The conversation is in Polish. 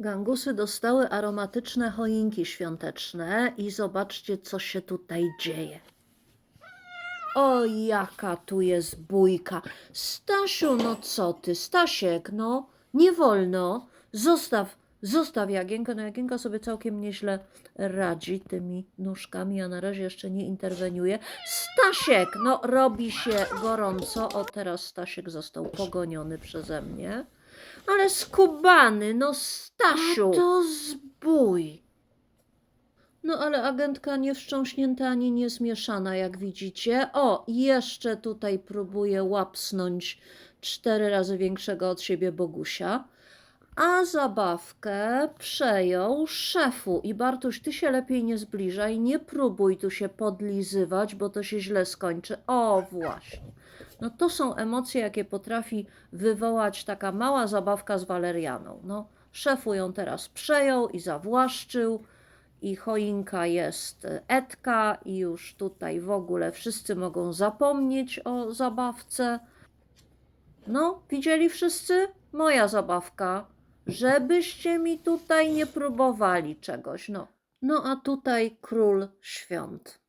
Gangusy dostały aromatyczne choinki świąteczne i zobaczcie, co się tutaj dzieje. O, jaka tu jest bójka. Stasiu, no co ty, Stasiek, no, nie wolno. Zostaw, zostaw Jagienkę. No Jagienka sobie całkiem nieźle radzi tymi nóżkami, a na razie jeszcze nie interweniuje. Stasiek, no robi się gorąco. O, teraz Stasiek został pogoniony przeze mnie. Ale skubany, no Stasiu. to zbój. No ale agentka nie wstrząśnięta ani nie zmieszana, jak widzicie. O, jeszcze tutaj próbuje łapsnąć cztery razy większego od siebie Bogusia. A zabawkę przejął szefu. I Bartuś, ty się lepiej nie zbliżaj, nie próbuj tu się podlizywać, bo to się źle skończy. O, właśnie. No to są emocje, jakie potrafi wywołać taka mała zabawka z walerianą. No, szefu ją teraz przejął i zawłaszczył i choinka jest e, Edka i już tutaj w ogóle wszyscy mogą zapomnieć o zabawce. No, widzieli wszyscy? Moja zabawka. Żebyście mi tutaj nie próbowali czegoś, no. No a tutaj król świąt.